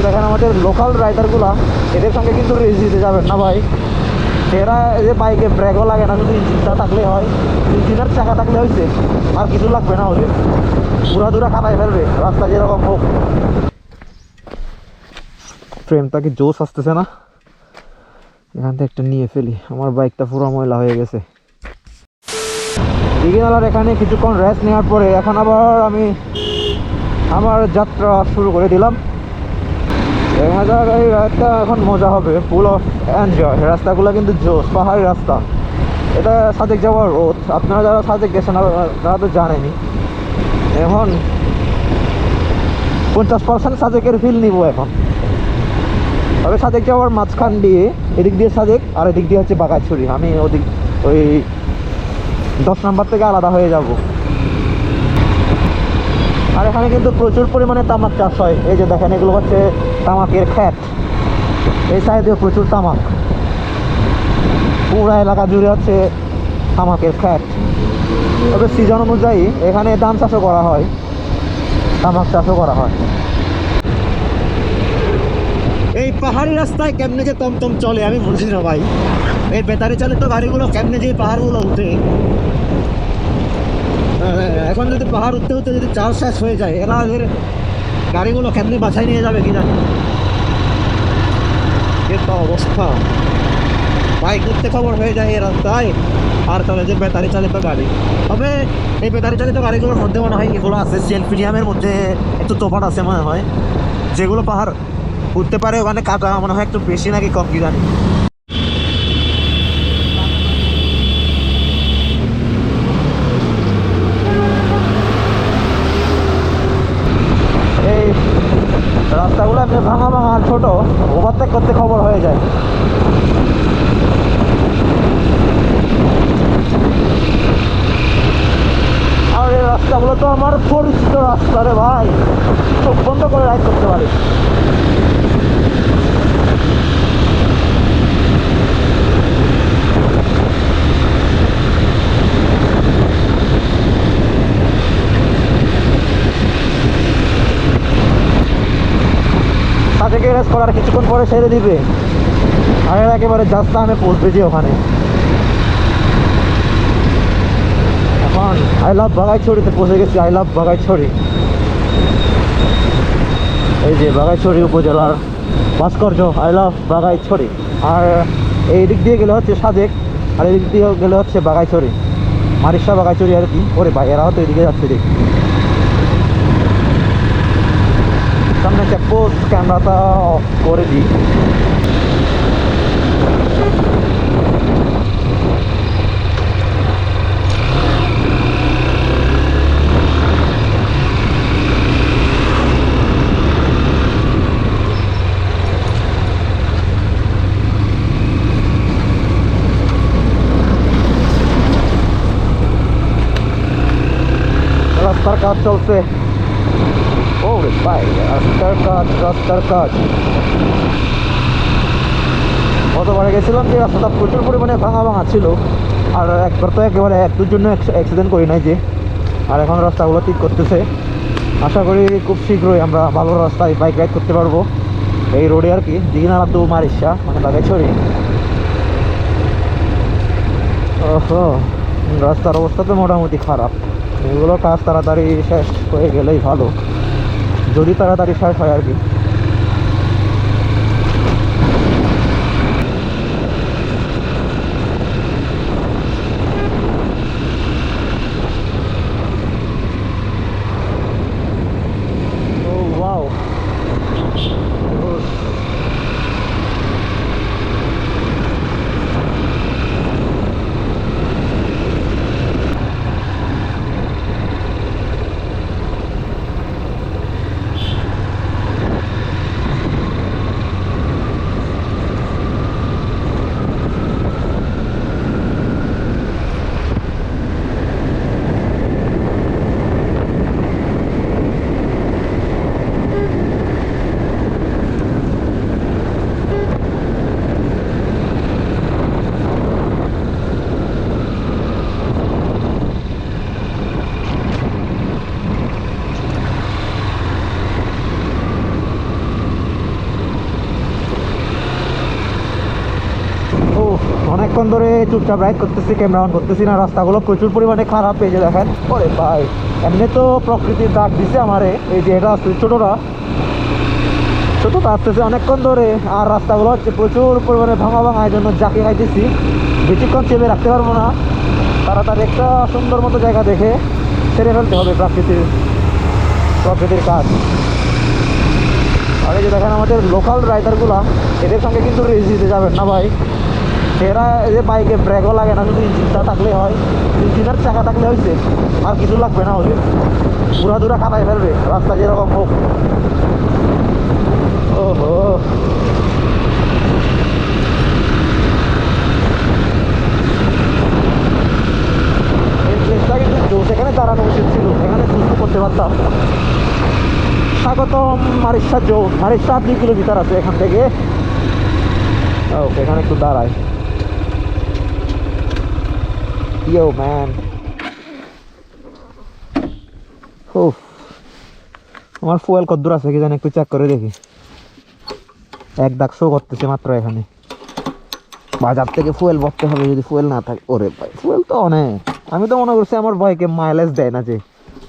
যে দেখেন আমাদের লোকাল রাইডারগুলা এদের সঙ্গে কিন্তু রেস দিতে যাবেন না ভাই। এরা যে বাইকে ব্রেকও লাগে না, শুধু ইঞ্জিনটা থাকলে হয়। ইঞ্জিনের চাকা থাকলে হয়েছে আর কিছু লাগবে না ওদের। পুরা দূরা কাটাই ফেলবে, রাস্তা যেরকম হোক। ফ্রেমটা কি জোস আসতেছে না? এখান থেকে একটা নিয়ে ফেলি, আমার বাইকটা পুরো ময়লা হয়ে গেছে। দিঘিনালার এখানে কিছুক্ষণ রেস্ট নেওয়ার পরে এখন আবার আমি আমার যাত্রা শুরু করে দিলাম। এই মজার এই রাইডটা এখন মজা হবে ফুল অফ এনজয় রাস্তাগুলো কিন্তু জোস পাহাড়ি রাস্তা। এটা সাদেক যাওয়ার রোড আপনারা যারা সাদেক গেছেন তারা তো জানেনি এখন পঞ্চাশ পার্সেন্ট সাদেকের ফিল নিব এখন। তবে সাদেক যাওয়ার মাঝখান দিয়ে, এদিক দিয়ে সাদেক, আর এদিক দিয়ে হচ্ছে বাগাছড়ি আমি ওদিক ওই দশ নাম্বার থেকে আলাদা হয়ে যাব। আর এখানে কিন্তু প্রচুর পরিমাণে তামাক চাষ হয়। এই যে দেখেন, এগুলো হচ্ছে তামাকের খ্যাত এই সাইডে প্রচুর তামাক। পুরো এলাকা জুড়ে হচ্ছে তামাকের খ্যাত তবে সিজন অনুযায়ী এখানে ধান চাষও করা হয়। তামাক চাষও করা হয়। এই পাহাড়ি রাস্তায় কেমনে যে টমটম চলে আমি বুঝি না ভাই। এই ব্যাটারি চালিত গাড়িগুলো কেমনে যে পাহাড়গুলো উঠে। এখন যদি পাহাড় উঠতে উঠতে যদি চাল শেষ হয়ে যায়, এরা এদের গাড়িগুলো কেমনি বাছাই নিয়ে যাবে কি জানি? তো অবস্থা। বাইক উঠতে খবর হয়ে যায় এই রাস্তায় আর চলে যে ব্যাটারি চালিত গাড়ি। তবে এই ব্যাটারি চালিত গাড়িগুলোর মধ্যে মনে হয় এগুলো আছে সেলফিডিয়ামের মধ্যে একটু তোফাট আছে মনে হয়। যেগুলো পাহাড় উঠতে পারে ওখানে কাটা মনে হয় একটু বেশি নাকি কম, কি জানি এই রাস্তাগুলো এমনি ভাঙা ভাঙা আর ছোট, ওভারটেক করতে খবর হয়ে যায়। আর এই রাস্তাগুলো তো আমার পরিচিত রাস্তা রে ভাই। চোখ বন্ধ করে রাইড করতে পারি। তাদেরকে রেস করার কিছুক্ষণ পরে সেরে দিবে। আর এরা একেবারে জাস্ট আমি পৌঁছবে ওখানে। এখন আই লাভ বাগাইছড়িতে পৌঁছে গেছি আই লাভ বাগাইছড়ি এই যে বাগাইছড়ি উপজেলার ভাস্কর্য আই লাভ বাগাইছড়ি আর এই দিক দিয়ে গেলে হচ্ছে সাজেক, আর এই দিক দিয়ে গেলে হচ্ছে বাগাইছড়ি মারিসা বাগাইছড়ি আর কি। ওরে ভাই এরাও তো এদিকে যাচ্ছে দেখ। চেকপোস্ট ক্যামেরাটা অফ করে দিই ভাই, রাস্তার কাজ রাস্তার কাজ। গতবারে গেছিলাম যে রাস্তাটা প্রচুর পরিমাণে ভাঙা ভাঙা ছিল, আর একবার তো একেবারে এক, দুর জন্য অ্যাক্সিডেন্ট করি নাই যে, আর এখন রাস্তাগুলো ঠিক করতেছে। আশা করি খুব শীঘ্রই আমরা ভালো রাস্তায় বাইক রাইড করতে পারব। এই রোডে আর কি দিঘিনালা তো মারিসা মানে বাগাইছড়ি ওহো, রাস্তার অবস্থা তো মোটামুটি খারাপ। এগুলো কাজ তাড়াতাড়ি শেষ হয়ে গেলেই ভালো। যদি তাড়াতাড়ি শেষ হয় আর কি। অনেকক্ষণ ধরে চুপচাপ রাইড করতেছি ক্যামেরা অন করতেছি না, রাস্তাগুলো প্রচুর পরিমাণে খারাপ, এই যে দেখেন। ওরে ভাই, এমনি তো প্রকৃতির ডাক দিছে আমারে, এই যে এটা আসছে ছোটোটা ছোটোটা আসতেছে অনেকক্ষণ ধরে, আর রাস্তাগুলো হচ্ছে প্রচুর পরিমাণে ভাঙা ভাঙা, এই জন্য জাকে খাইতেছি। বেশিক্ষণ চেপে রাখতে পারব না। তারা তাড়াতাড়ি একটা সুন্দর মতো জায়গা দেখে ছেড়ে ফেলতে হবে প্রকৃতির প্রকৃতির কাজ। আর এই যে দেখেন আমাদের লোকাল রাইডারগুলা এদের সঙ্গে কিন্তু রেস দিতে যাবেন না ভাই। এরা যে বাইকে ব্রেকও লাগে না শুধু ইঞ্জিনটা থাকলে হয়, ইঞ্জিনের চাকা থাকলে হয়েছে আর কিছু লাগবে না ওদের পুরা দূরা কাটাই ফেলবে, রাস্তা যেরকম হোক। এখানে দাঁড়ানো উচিত ছিল করতে পারতাম। দুই কিলোমিটার আছে এখান থেকে। ওকে, এখানে একটু দাঁড়ায় ম্যান উফ আমার ফুয়েল কদ্দূর আছে কি জানি একটু চেক করে দেখি। এক দাগ শো করতেছে মাত্র এখানে। বাজার থেকে ফুয়েল ভরতে হবে যদি ফুয়েল না থাকে। ওরে ভাই ফুয়েল তো অনেক। আমি তো মনে করছি আমার বাইকে মাইলেজ দেয় না যে।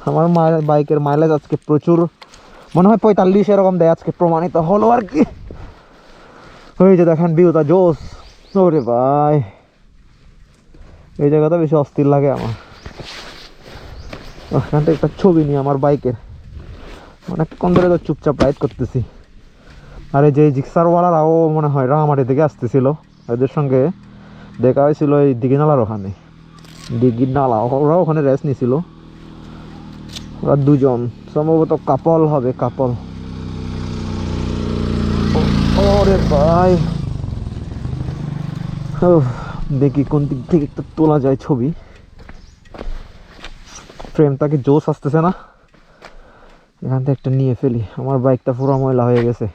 আমার বাইকের মাইলেজ আজকে প্রচুর। মনে হয় পঁয়তাল্লিশ এরকম দেয় আজকে প্রমাণিত হলো আর কি। ওই যে দেখেন ভিউটা জোস। ওরে ভাই। এই জায়গাটা বেশি অস্থির লাগে আমার। ওখান থেকে একটা ছবি নিই আমার বাইকের। অনেকক্ষণ ধরে তো চুপচাপ রাইড করতেছি। আর এই যে জিক্সারওয়ালারাও মনে হয় রাঙামাটি থেকে আসতেছিল এদের সঙ্গে দেখা হয়েছিল এই দিঘি নালার ওখানে। দিঘি নালা ওরা ওখানে রেস্ট নিছিল। ওরা দুজন, সম্ভবত কাপল হবে কাপল ওরে ভাই। দেখি কোন দিক থেকে একটা তোলা যায় ছবি। ফ্রেম তাকে জোশ আসতেছে না। এখান থেকে একটা নিয়ে ফেলি। আমার বাইকটা পুরো ময়লা হয়ে গেছে।